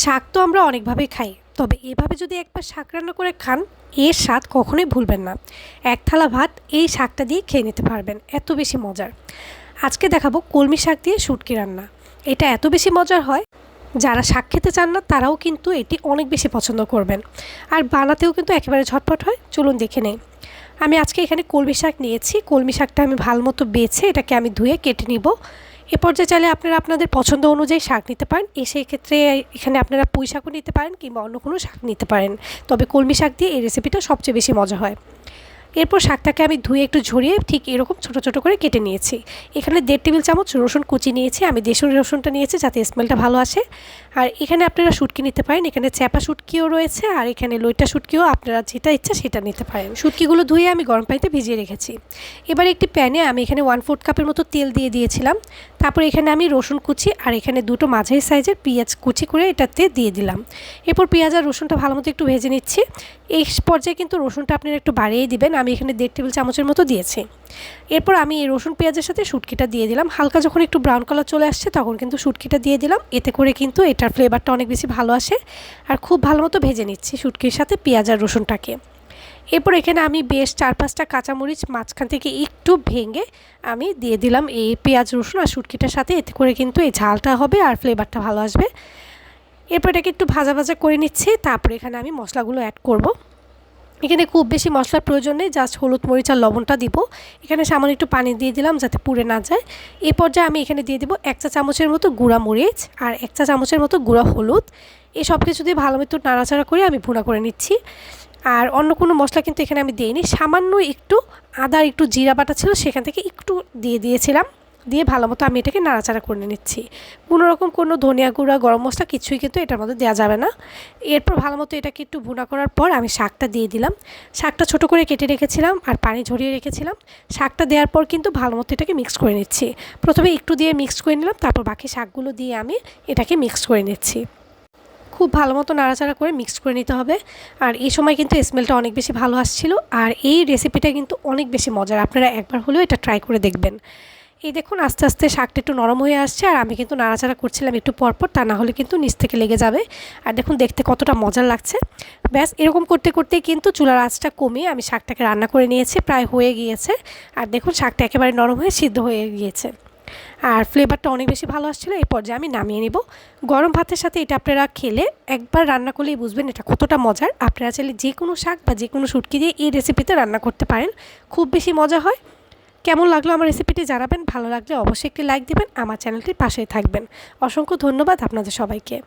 শাক তো আমরা অনেকভাবেই খাই। তবে এভাবে যদি একবার শাক রান্না করে খান, এর স্বাদ কখনোই ভুলবেন না। এক থালা ভাত এই শাকটা দিয়ে খেয়ে নিতে পারবেন, এত বেশি মজার। আজকে দেখাবো কলমি শাক দিয়ে শুটকি রান্না। এটা এত বেশি মজার হয়, যারা শাক খেতে চান না, তারাও কিন্তু এটি অনেক বেশি পছন্দ করবেন। আর বানাতেও কিন্তু একেবারে ঝটপট হয়, চলুন দেখে নেই। আমি আজকে এখানে কলমি শাক নিয়েছি। কলমি শাকটা আমি ভালো মতো বেছে এটাকে আমি ধুয়ে কেটে নিব। এ পর্যায়ে চাইলে আপনারা আপনাদের পছন্দ অনুযায়ী শাক নিতে পারেন। এ সেই ক্ষেত্রে এখানে আপনারা পুঁই শাকও নিতে পারেন কিংবা অন্য কোনো শাক নিতে পারেন। তবে কলমি শাক দিয়ে এই রেসিপিটা সবচেয়ে বেশি মজা হয়। এরপর শাকটাকে আমি ধুয়ে একটু ঝরিয়ে ঠিক এরকম ছোট ছোট করে কেটে নিয়েছি। এখানে দেড় টেবিল চামচ রসুন কুচি নিয়েছি। আমি দেশীয় রসুনটা নিয়েছি যাতে স্মেলটা ভালো আসে। আর এখানে আপনারা শুটকি নিতে পারেন। এখানে চ্যাপা শুটকিও রয়েছে আর এখানে লইটা শুটকিও আপনারা যেটা ইচ্ছা সেটা নিতে পারেন। শুটকিগুলো ধুয়ে আমি গরম পানিতে ভিজিয়ে রেখেছি। এবার একটি প্যানে আমি এখানে ওয়ান ফোর্থ কাপের মতো তেল দিয়ে দিয়েছিলাম। তারপর এখানে আমি রসুন কুচি আর এখানে দুটো মাঝারি সাইজের পেঁয়াজ কুচি করে এটাতে দিয়ে দিলাম। এরপর পেঁয়াজ আর রসুনটা ভালো মতো একটু ভেজে নিচ্ছি। এই পর্যায়ে কিন্তু রসুনটা আপনারা একটু বাড়িয়ে দিবেন। আমি এখানে দেড় টেবিল চামচের মতো দিয়েছি। এরপর আমি এই রসুন পেঁয়াজের সাথে শুটকিটা দিয়ে দিলাম। হালকা যখন একটু ব্রাউন কালার চলে আসছে তখন কিন্তু শুটকিটা দিয়ে দিলাম। এতে করে কিন্তু এটার ফ্লেভারটা অনেক বেশি ভালো আসে। আর খুব ভালো মতো ভেজে নিচ্ছি শুটকির সাথে পেঁয়াজ আর রসুনটাকে। এরপর এখানে আমি বেশ চার পাঁচটা কাঁচামরিচ মাঝখান থেকে একটু ভেঙে আমি দিয়ে দিলাম এই পেঁয়াজ, রসুন আর শুটকিটার সাথে। এতে করে কিন্তু এই ঝালটা হবে আর ফ্লেভারটা ভালো আসবে। এরপর এটাকে একটু ভাজা ভাজা করে নিচ্ছি। তারপরে এখানে আমি মশলাগুলো অ্যাড করব। এখানে খুব বেশি মশলার প্রয়োজন নেই জাস্ট হলুদ, মরিচ আর লবণটা দিব। এখানে সামান্য একটু পানি দিয়ে দিলাম যাতে পুড়ে না যায়। এই পর্যায়ে আমি এখানে দিয়ে দেবো এক চা চামচের মতো গুঁড়া মরিচ আর এক চা চামচের মতো গুঁড়া হলুদ। এই সব কিছু দিয়ে ভালো মতো নাড়াচাড়া করে আমি ভুনা করে নিচ্ছি। আর অন্য কোনো মশলা কিন্তু এখানে আমি দিইনি। সামান্য একটু আদা একটু জিরা বাটা ছিল, সেখান থেকে একটু দিয়ে দিয়েছিলাম। দিয়ে ভালো মতো আমি এটাকে নাড়াচাড়া করে নিচ্ছি। কোনো রকম কোনো ধনিয়া গুঁড়া, গরম মশলা কিছুই কিন্তু এটার মধ্যে দেওয়া যাবে না। এরপর ভালো মতো এটাকে একটু ভুনা করার পর আমি শাকটা দিয়ে দিলাম। শাকটা ছোট করে কেটে রেখেছিলাম আর পানি ঝরিয়ে রেখেছিলাম। শাকটা দেওয়ার পর কিন্তু ভালো মতো এটাকে মিক্স করে নিচ্ছি। প্রথমে একটু দিয়ে মিক্স করে নিলাম, তারপর বাকি শাকগুলো দিয়ে আমি এটাকে মিক্স করে নিচ্ছি। খুব ভালো মতো নাড়াচাড়া করে মিক্স করে নিতে হবে। আর এই সময় কিন্তু স্মেলটা অনেক বেশি ভালো আসছিল। আর এই রেসিপিটা কিন্তু অনেক বেশি মজার। আপনারা একবার হলেও এটা ট্রাই করে দেখবেন। এই দেখুন, আস্তে আস্তে শাকটা একটু নরম হয়ে আসছে। আর আমি কিন্তু নাড়াচাড়া করছিলাম একটু পরপর, তা না হলে কিন্তু নিচ থেকে লেগে যাবে। আর দেখুন, দেখতে কতটা মজার লাগছে। ব্যাস, এরকম করতে করতে কিন্তু চুলার আঁচটা কমিয়ে আমি শাকটাকে রান্না করে নিয়েছি। প্রায় হয়ে গিয়েছে। আর দেখুন, শাকটা একেবারে নরম হয়ে সিদ্ধ হয়ে গিয়েছে। আর ফ্লেভারটা অনেক বেশি ভালো আসছিল, এই পর্যায়ে আমি নামিয়ে নিব। গরম ভাতের সাথে এটা আপনারা খেলে একবার রান্না করলেই বুঝবেন এটা কতটা মজার। আপনারা চাইলে যে কোনো শাক বা যে কোনো শুটকি দিয়ে এই রেসিপিতে রান্না করতে পারেন। খুব বেশি মজা হয়। কেমন লাগল আমার রেসিপিটি জানাবেন। ভালো লাগলে অবশ্যই একটি লাইক দেবেন। আমার চ্যানেলটির পাশেই থাকবেন। অসংখ্য ধন্যবাদ আপনাদের সবাইকে।